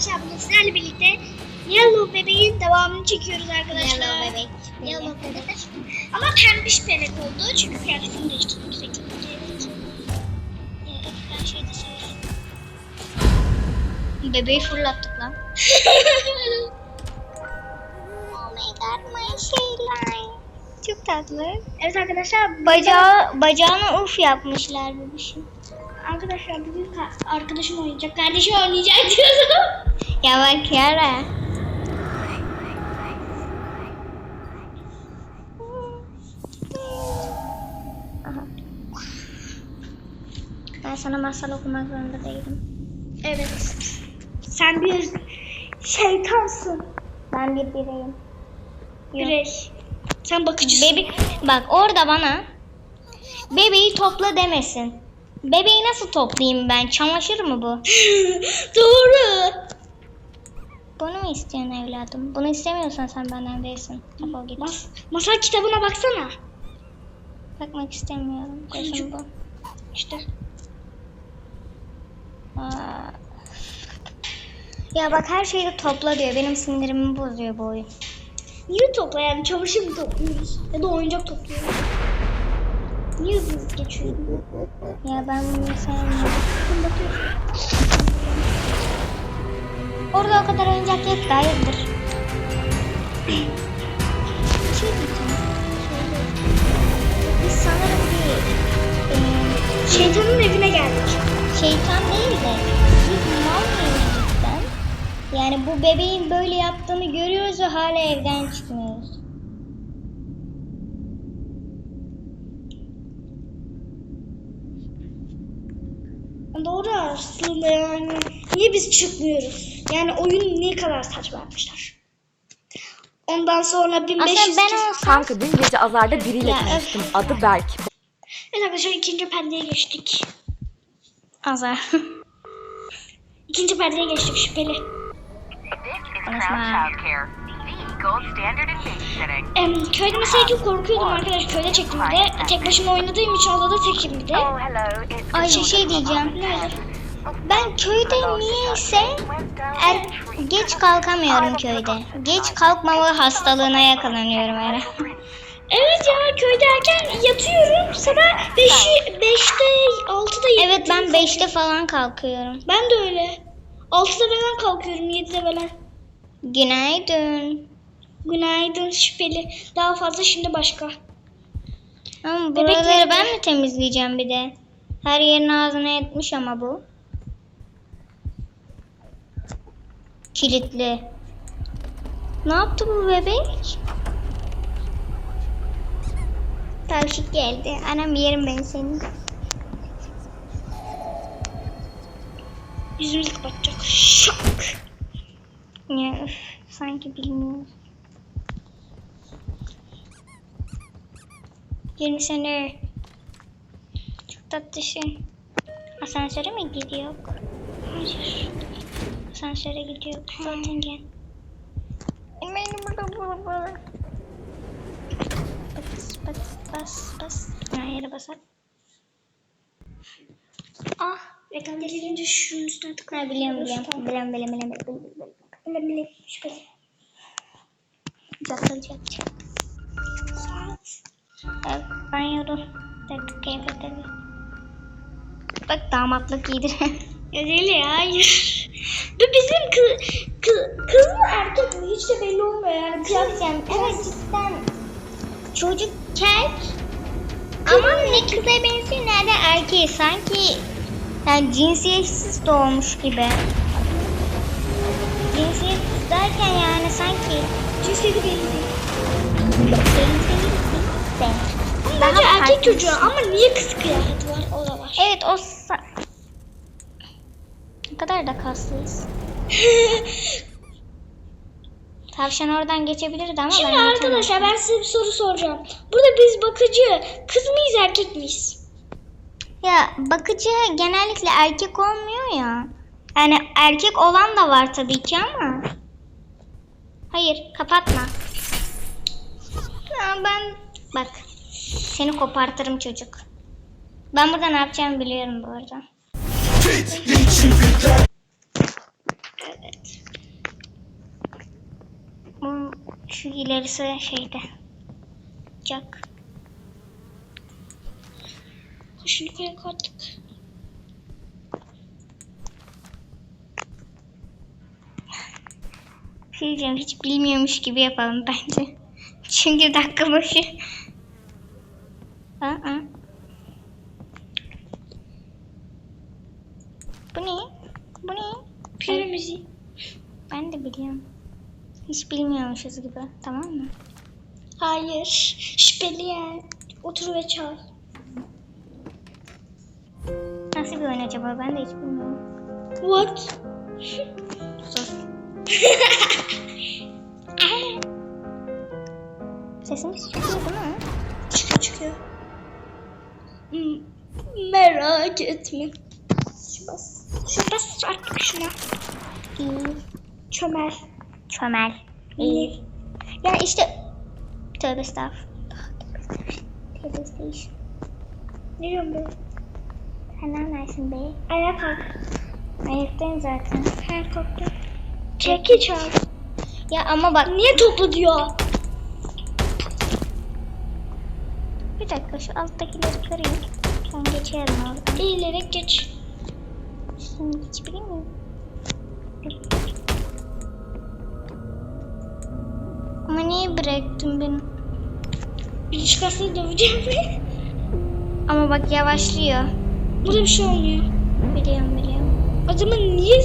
arkadaşlar bugün sizlerle birlikte Yellow bebeğin devamını çekiyoruz arkadaşlar. Yellow bebek. Yellow bebek. Ama pembiş bebek oldu çünkü kıyafetini değiştirmek sürekli. Ekran şeyde söyleyeyim. Bebeği fırlattık lan. oh my god my şeyler. Çok tatlı. Evet arkadaşlar Bacağı, bacağına uf yapmışlar bebişim. Arkadaşlar bugün ka- arkadaşım oynayacak. Kardeşim oynayacak diyorum. Ya bak Yara. Ben sana masal okumak zorunda değilim. Evet. Sen bir şeytansın. Ben bir bireyim. Birey. Sen bakıcısın. Bebek, bak orada bana bebeği topla demesin. Bebeği nasıl toplayayım ben? Çamaşır mı bu? Doğru. Bunu mu istiyorsun evladım? Bunu istemiyorsan sen benden değilsin. Defol git. Mas masal kitabına baksana. Bakmak istemiyorum. Gözüm bu. İşte. Aa. Ya bak her şeyi topla diyor. Benim sinirimi bozuyor bu oyun. Niye topla yani? Çamaşır mı topluyoruz? Ya da oyuncak topluyoruz. Niye hızlı geçiyor? Ya ben bunu sevmiyorum. Orada o kadar oyuncak yetti. Hayırdır? Bir şey. Biz sanırım bir e, Şeytanın evine geldik. şeytan değil de biz mal mıyız cidden? Yani bu bebeğin böyle yaptığını görüyoruz ve hala evden çıkmıyoruz. Doğru aslında yani. Niye biz çıkmıyoruz? Yani oyun ne kadar saçma yapmışlar. Ondan sonra 1500 Aslında ben olsam Kanka dün gece Azar'da biriyle Ya, tanıştım. öf. Adı Berk. Evet arkadaşlar ikinci perdeye geçtik. azar. İkinci perdeye geçtik şüpheli. Konuşma. Childcare. The gold standard in babysitting. Em, köyde mesela çok korkuyordum arkadaş. Köyde çektim bir de. Tek başıma oynadığım için odada tekim bir de. Oh, hello. It's Ben köyde niyeyse er, geç kalkamıyorum köyde. Geç kalkmama hastalığına yakalanıyorum herhalde. Evet ya köyde erken yatıyorum. Sabah 5, 5'te 6'da 7'de. Evet ben 5'te falan kalkıyorum. Ben de öyle. 6'da falan kalkıyorum 7'de falan. Günaydın. Günaydın şüpheli. Daha fazla şimdi başka. Ama Bebekleri buraları ben de- mi temizleyeceğim bir de? Her yerin ağzına etmiş ama bu. Kilitli. Ne yaptı bu bebek? Tavşik geldi. Anam yerim ben seni. Yüzümüzü kapatacak. Şak. Ya üf, sanki bilmiyorum. 20 sene. Çok tatlısın. Asansöre mi gidiyor? Hayır. Asansöre gidiyor. Zaten gel. Beni burada burada burada. Bas bas bas bas. Ha, yere basar. Ah. Reklam gelince şunun üstüne Ha, tıklayalım. biliyorum biliyorum. Biliyorum biliyorum biliyorum. Öyle bile şüpheli. Yakılacak. Evet, banyoda. Tek kıyafetleri. Bak damatlık giydiren. Ya hayır. Bu bizim kız, kız, kız mı erkek mi hiç de belli olmuyor yani. Diyeceğim, evet cidden çocuk kel ama ne kıza benziyor ne de erkeğe sanki yani cinsiyetsiz doğmuş gibi. Cinsiyetsiz derken yani sanki Cinsiyeti belli. Bence erkek çocuğu ama niye kız kıyafeti var o da var. Evet o kadar da kaslıyız. Tavşan oradan geçebilirdi ama Şimdi ben arkadaşlar ben size bir soru soracağım. Burada biz bakıcı kız mıyız erkek miyiz? Ya bakıcı genellikle erkek olmuyor ya. Yani erkek olan da var tabii ki ama. Hayır kapatma. Ya ben bak seni kopartırım çocuk. Ben burada ne yapacağımı biliyorum bu arada. Evet. Bu şu ilerisi şeyde. Koyak artık. Bir şey diyeceğim, hiç bilmiyormuş gibi yapalım bence. Çünkü dakika başı. Aa. Bu ne? Bu ne? Piyano müziği. Ben de biliyorum. Bilmiyormuşuz gibi. Tamam mı? Hayır. Şüpheli yani. Otur ve çal. Nasıl bir oyun acaba? Ben de hiç bilmiyorum. What? Sus. Sesimiz çıkıyor değil mi? Çıkıyor çıkıyor. Hmm, Merak etme. Şu bas. Şu bas artık şuna. İyi. Çömel. Çömel. İyi. İyi. Ya işte. Tövbe estağfurullah. Tövbe estağfurullah. Ne diyorum ben? Sen ne anlarsın be? Ayağa kalk. Ayaktayım zaten. Her kalktı. Çeki çal. Ya ama bak Niye topla diyor? bir dakika şu alttakileri kırayım. Sonra geçerim oradan. Eğilerek geç. Şimdi geçebilir miyim? Ama niye bıraktın beni? Bir çıkarsa döveceğim. Ama bak yavaşlıyor. Burada bir şey olmuyor. Biliyorum biliyorum. O zaman niye?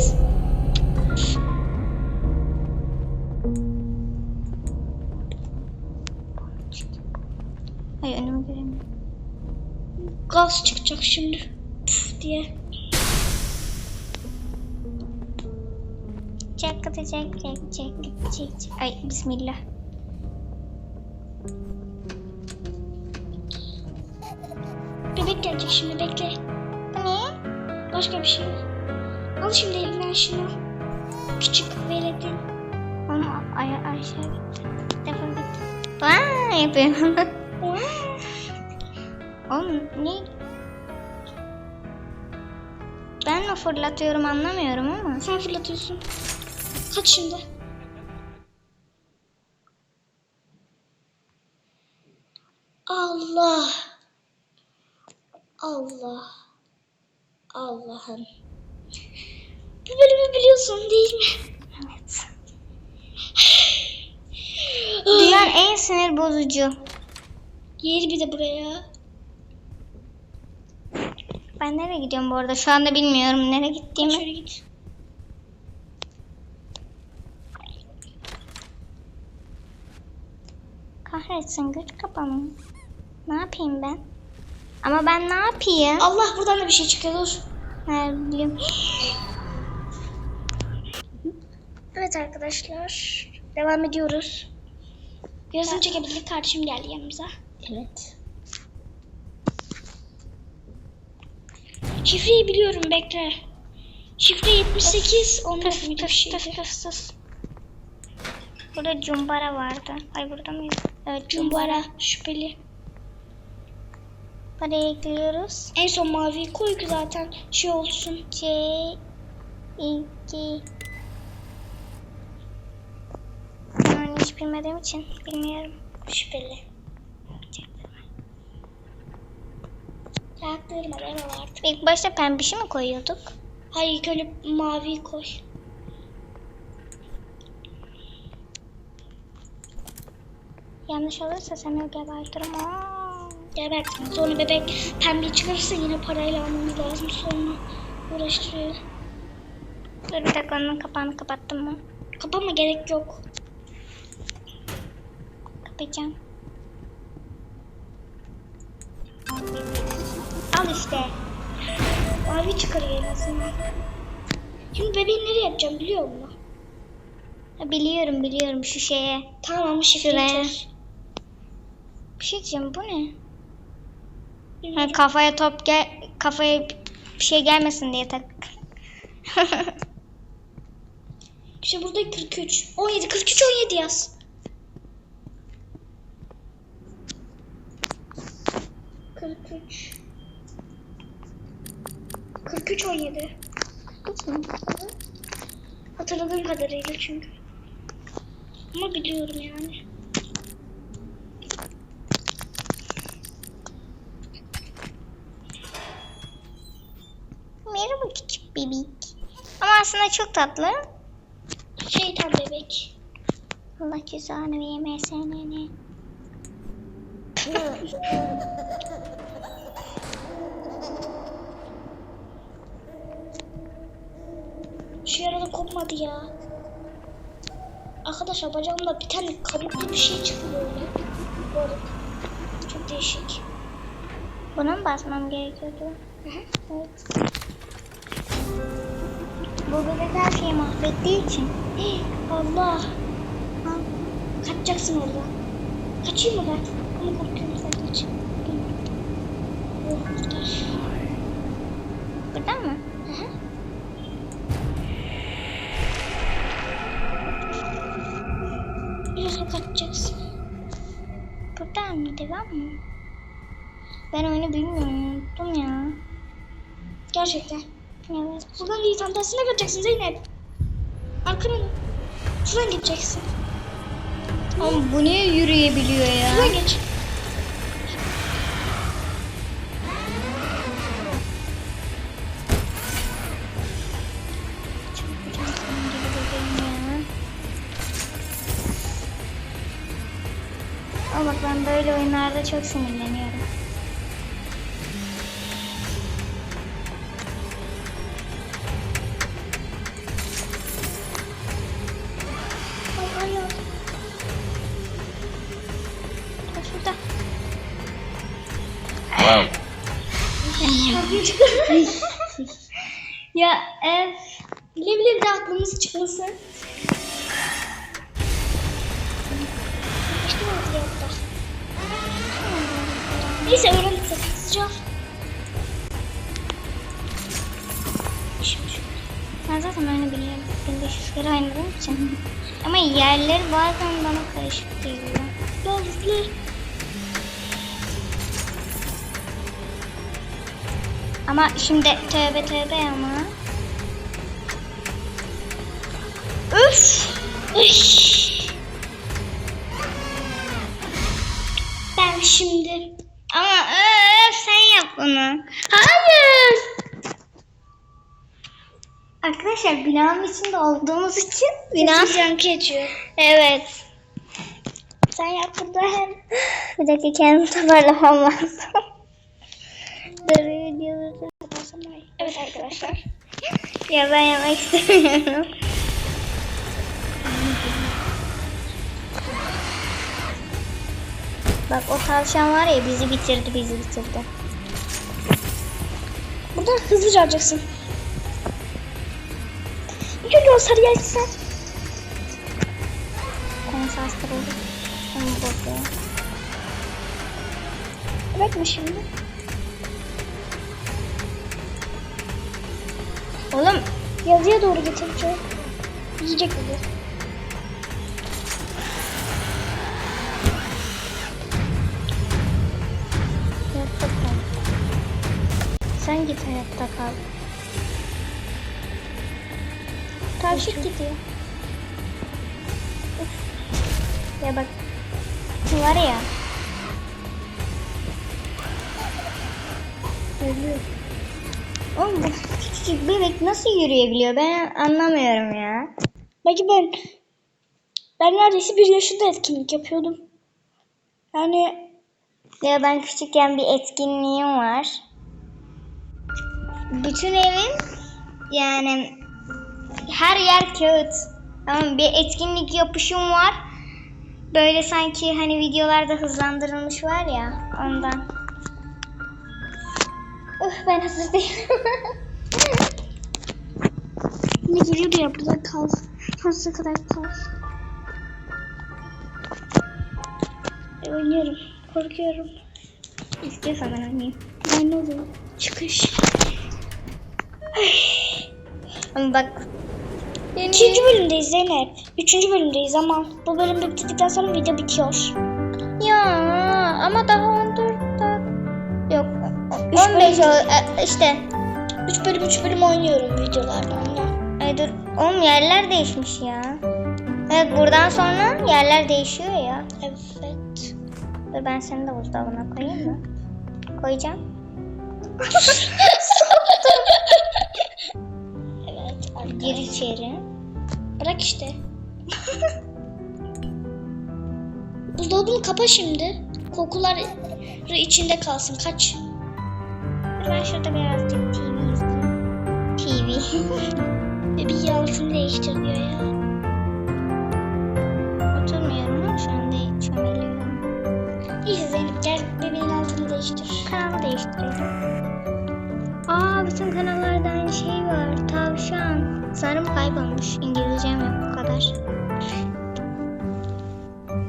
Ay önümü göremiyorum. Gaz çıkacak şimdi. Puf diye. Çek çek çek çek çek. Ay bismillah. Gelecek şimdi bekle. Ne? Başka bir şey. Al şimdi elinden şunu. Küçük veledin. Ama ay aşağı gitti. Defol gitti. Vaa yapıyorum. Oğlum ne? Ben mi fırlatıyorum anlamıyorum ama. Sen fırlatıyorsun. Kaç şimdi. Allah. Allah. Allah'ım. Bu bölümü biliyorsun değil mi? Evet. Dünyanın en sinir bozucu. Yeri bir de buraya. Ben nereye gidiyorum bu arada? Şu anda bilmiyorum nereye gittiğimi. Şöyle git. Kahretsin güç kapamı. Ne yapayım ben? Ama ben ne yapayım? Allah buradan da bir şey çıkıyor dur. Nerede biliyorum. Evet arkadaşlar. Devam ediyoruz. Yarısını çekebildik. Kardeşim geldi yanımıza. Evet. Şifreyi biliyorum bekle. Şifre 78 onda Tıs bir şeydi. tıs tıs tıs. Burada cumbara vardı. Ay burada mıyız? Evet. Cumbara şüpheli. Parayı ekliyoruz. En son maviyi koy ki zaten şey olsun. C iki Yani hiç bilmediğim için bilmiyorum. Şüpheli. Ayaklarıma deme vardı. İlk başta pembişi mi koyuyorduk? Hayır ilk önce maviyi koy. Yanlış olursa seni gebertirim. Aa. Gebert. Sonra bebek pembe çıkarırsa yine parayla almamız lazım. Sonra uğraştırıyor. Dur bir dakika onun kapağını kapattım mı? Kapama gerek yok. Kapayacağım. Al işte. Mavi çıkarıyor en azından. Şimdi bebeği nereye yapacağım biliyor musun? Biliyorum biliyorum şu şeye. Tamam şifreyi Şuraya. Bir şey diyeceğim bu ne? Kafaya top gel kafaya bir şey gelmesin diye tak. İşte burada 43. 17, 43, 17 yaz. 43. 43, 17. Hatırladığım kadarıyla çünkü. Ama biliyorum yani. Merhaba küçük bebek. Ama aslında çok tatlı. Şeytan bebek. Allah cezanı vermesin. Şu yarada kopmadı ya. Arkadaşlar bacağımda bir tane kabuklu bir şey. Böyle. Çok değişik. Buna mı basmam gerekiyordu? Evet. Bebek her şeyi mahvettiği için. Allah. Ha, kaçacaksın oradan. Kaçayım mı ben? Ama korkuyorum sen kaç. Oh, kurtar. Buradan mı? Hı hı. Biraz kaçacaksın. Buradan mı? Devam mı? Ben oyunu bilmiyorum. Unuttum ya. Gerçekten. Evet. Buradan değil tam tersine kaçacaksın Zeynep. Arkana dön. Şuradan gideceksin. Ama bu niye yürüyebiliyor ya? Şuradan geç. Ama bak ben böyle oyunlarda çok sinirleniyorum. Ya ev. bile bile bir aklımız çıkmasın. Neyse öğrendik şu- Ben zaten oyunu biliyorum. 1500 kere oynadığım için. Ama yerleri bazen bana karışık geliyor. Daha Ama şimdi tövbe tövbe ama. Üf. Üş. Ben şimdi Ama öf sen yap bunu. Hayır. Arkadaşlar binanın içinde olduğumuz için Bina. yankı geçiyor. Evet. Sen yap burada hem. Bir dakika kendimi toparlamam lazım. Dur videoları. Evet arkadaşlar. Ya ben yapmak istemiyorum. Bak o tavşan var ya bizi bitirdi bizi bitirdi. Buradan hızlıca alacaksın. İlk önce o sarıyı açsan. Konsantre ol. Onu bozuyor. Evet mi şimdi? Oğlum Yazıya doğru getireceğim. Yiyecek bizi. hayatta kal. Sen git hayatta kal. Tavşik gidiyor. Ya bak. Var ya. Ölüyor. Oğlum bu küçücük bebek nasıl yürüyebiliyor? Ben anlamıyorum ya. Belki ben ben neredeyse bir yaşında etkinlik yapıyordum. Yani Ya ben küçükken bir etkinliğim var. Bütün evin yani her yer kağıt. Tamam bir etkinlik yapışım var. Böyle sanki hani videolarda hızlandırılmış var ya ondan. Uf ben hazır değilim. ne geliyordu ya burada kal. Sonsuza kadar kal. E, oynuyorum. Korkuyorum. İstiyorsan ben oynayayım. Ben ne oluyor? Çıkış. Ama bak. Benim... İkinci bölümdeyiz Zeynep. Üçüncü bölümdeyiz ama bu bölüm bittikten sonra video bitiyor. Ya ama daha 15 bölüm. e, işte. Üç bölüm üç bölüm oynuyorum videolarda onunla. Ay dur. Oğlum yerler değişmiş ya. Evet buradan sonra yerler değişiyor ya. Evet. Dur ben seni de buzdolabına koyayım mı? Koyacağım. evet. Gir içeri. Bırak işte. Buzdolabını kapa şimdi. Kokular içinde kalsın. Kaç. Ben şurada birazcık TV izleyeyim. TV. Bir altını değiştir diyor ya. Oturmuyorum ama şu anda çömeliyorum. İyi Zeynep gel bebeğin altını değiştir. Kanalı değiştirelim. Aa bütün kanallarda aynı şey var. Tavşan. Sanırım kaybolmuş. İngilizcem yok bu kadar.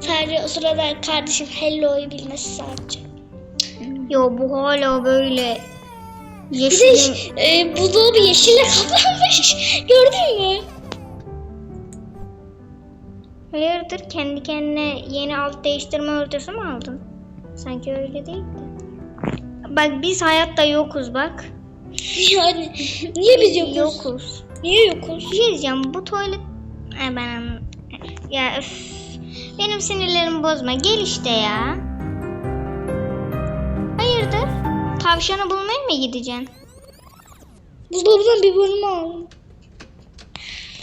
Sadece o sırada kardeşim hello'yu bilmesi sadece. Yo bu hala böyle Bir yeşil. de e, buzdolabı yeşille kaplanmış. Gördün mü? Hayırdır kendi kendine yeni alt değiştirme örtüsü mü aldın? Sanki öyle değildi. Bak biz hayatta yokuz bak. Yani niye biz yokuz? Yokuz. Niye yokuz? Bir şey diyeceğim bu tuvalet... Ay ben Ya öf. Benim sinirlerimi bozma. Gel işte ya. Tavşanı bulmaya mı gideceksin? Buzdolabından bir bölüm aldım.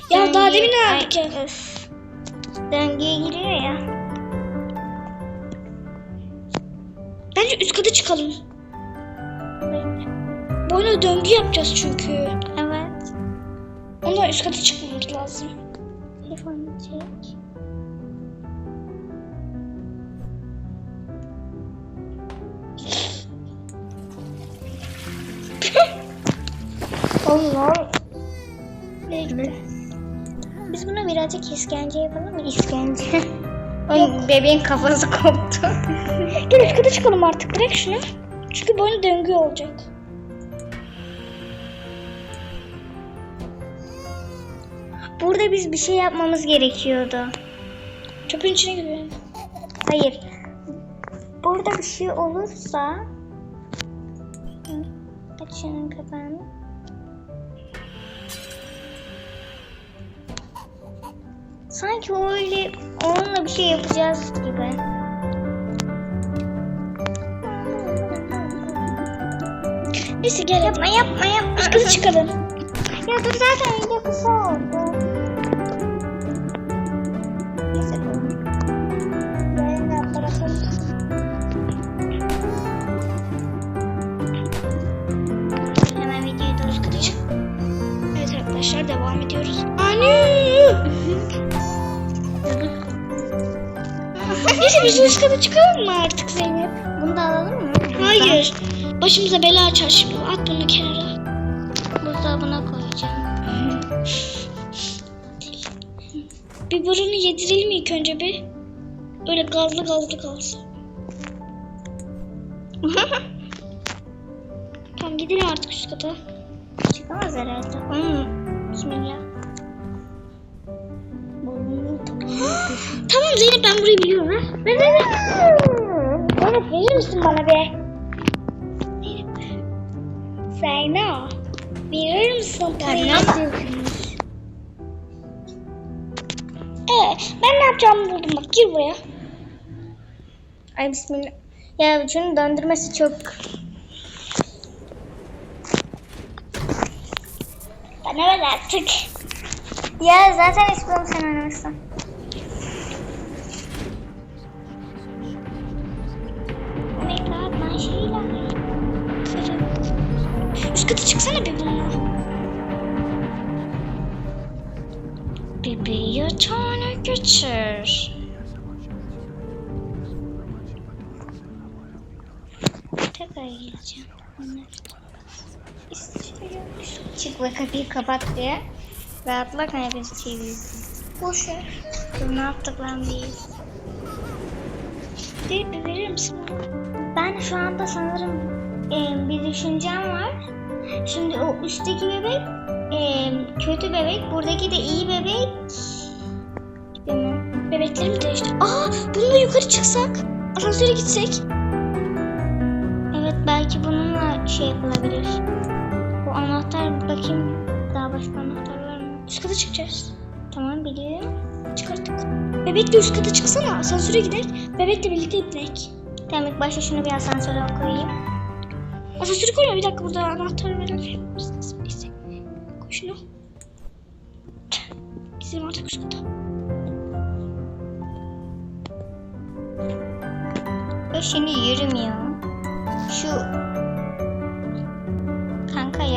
Ya Sen daha demin aldık ya. öf. Döngüye giriyor ya. Bence üst kata çıkalım. Boyuna döngü yapacağız çünkü. Evet. Ondan üst kata çıkmamız lazım. Telefonu çek. Allah. Bekle. Biz buna birazcık işkence yapalım mı? İşkence. Oğlum bebeğin kafası koptu. Gel üst kata çıkalım artık. Bırak şunu. Çünkü boyuna döngü olacak. Burada biz bir şey yapmamız gerekiyordu. Çöpün içine giriyor. Hayır. Burada bir şey olursa... Hı, Aç şunun kapağını. Sanki öyle onunla bir şey yapacağız gibi. Neyse gel. Yapma yapma yapma. Üst kata çıkalım. Ya dur zaten video kısa oldu. Neyse dur. Yayından bırakalım. Arkadaşlar devam ediyoruz. Anne! Neyse biz üst kata çıkalım mı artık Zeynep? Bunu da alalım mı? Hayır. Başımıza bela açar şimdi. At bunu kenara. Buzdolabına koyacağım. Bir burunu yedirelim ilk önce bir. Öyle gazlı gazlı kalsın. Tamam gidelim artık üst kata. Çıkamaz herhalde. Hmm. Bismillah. Tamam Zeynep ben burayı biliyorum ha. Ver ver ver. Zeynep verir misin bana be? Zeynep. Zeyno. Verir misin parayı? Evet ben ne yapacağımı buldum bak gir buraya. Ay bismillah. Ya şunun döndürmesi çok... Bana ver artık. Ya zaten istiyorum sen oynamışsın. Ve kapıyı kapat diye. Kaybediyoruz TV'yi. Boş ver. Dur ne yaptık lan biz? Bir, verir misin? Ben şu anda sanırım e, bir düşüncem var. Şimdi o üstteki bebek e, kötü bebek, buradaki de iyi bebek. Bilmiyorum. Bebekleri mi değişti? Aa bununla yukarı çıksak. Asansöre gitsek. Evet belki bununla şey yapılabilir. Bu anahtar bakayım daha başka anahtar var mı? Üst kata çıkacağız. Tamam biliyorum. Çıkarttık. Bebekle üst kata çıksana. Asansöre gidelim. Bebekle birlikte inek. Tamam ilk başta şunu bir asansöre koyayım. Asansörü koyma bir dakika burada anahtarı verelim. Neyse. Koy şunu. Gidelim artık üst kata. Ve şimdi yürümüyor. Şu kanka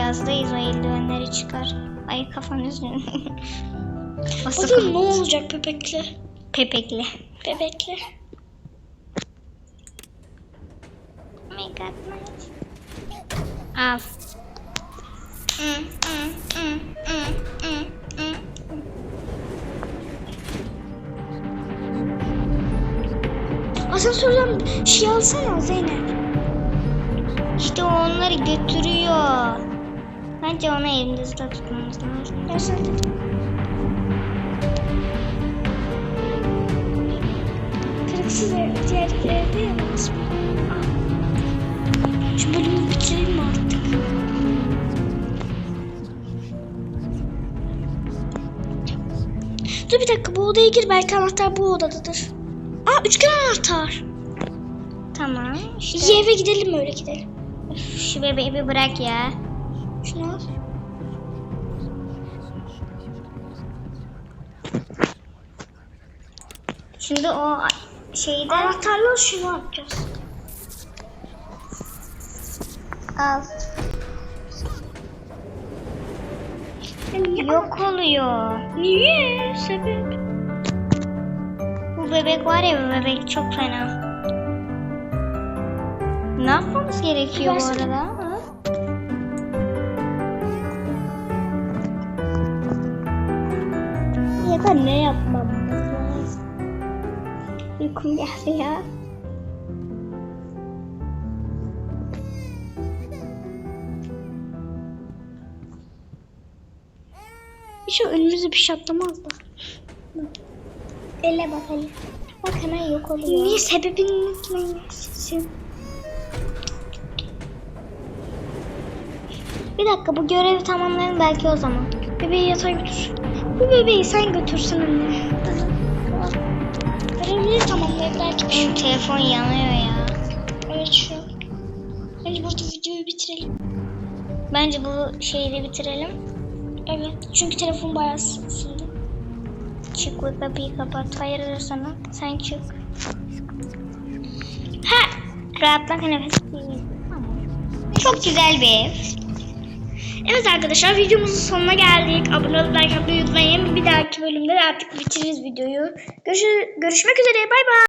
yazdayız o eldivenleri çıkar. Ay kafan üzgün. o Bakalım ne olacak bebekle. Pepekli. Bebekle. Oh my god nice. Al. Mm, mm, mm, mm, mm, mm. Asansörden şey alsana Zeynep. İşte onları götürüyor. Bence onu elimizde tutmamız lazım. Sana dedim. Kırıksız ev, diğer evde yalnız mı? Şu bölümü bitirelim mi artık? Dur bir dakika bu odaya gir belki anahtar bu odadadır. Aa üçgen anahtar. Tamam. İşte İyi eve gidelim öyle gidelim. şu bebeği bir bırak ya. Şunu al. Şimdi o şeyden Anahtarla şunu yapacağız. al. Yok oluyor. Niye? Sebep? Bu bebek var ya bu bebek çok fena. Ne yapmamız gerekiyor bu Versene. arada? Da ne yapmamız lazım? Uykum geldi ya. Hiç önümüze bir şey atlamaz da. Elle bak hele. Bak hemen yok oluyor. Niye sebebini unutmayın sizin. Bir dakika bu görevi tamamlayalım belki o zaman. Bebeği yatağa götür. Bu bebeği sen götürsen anne. Görevleri tamamlayıp belki bir şey. Telefon yanıyor ya. Evet şu. Bence burada videoyu bitirelim. Bence bu şeyi de bitirelim. Evet. Çünkü telefon bayağı ısındı. Çık ve kapıyı kapat. Hayır sana. Sen çık. Ha! Rahatla nefes. Çok güzel bir ev. Evet arkadaşlar videomuzun sonuna geldik. Abone olup like atmayı unutmayın. Bir dahaki bölümde de artık bitiririz videoyu. Görüş görüşmek üzere. Bay bay.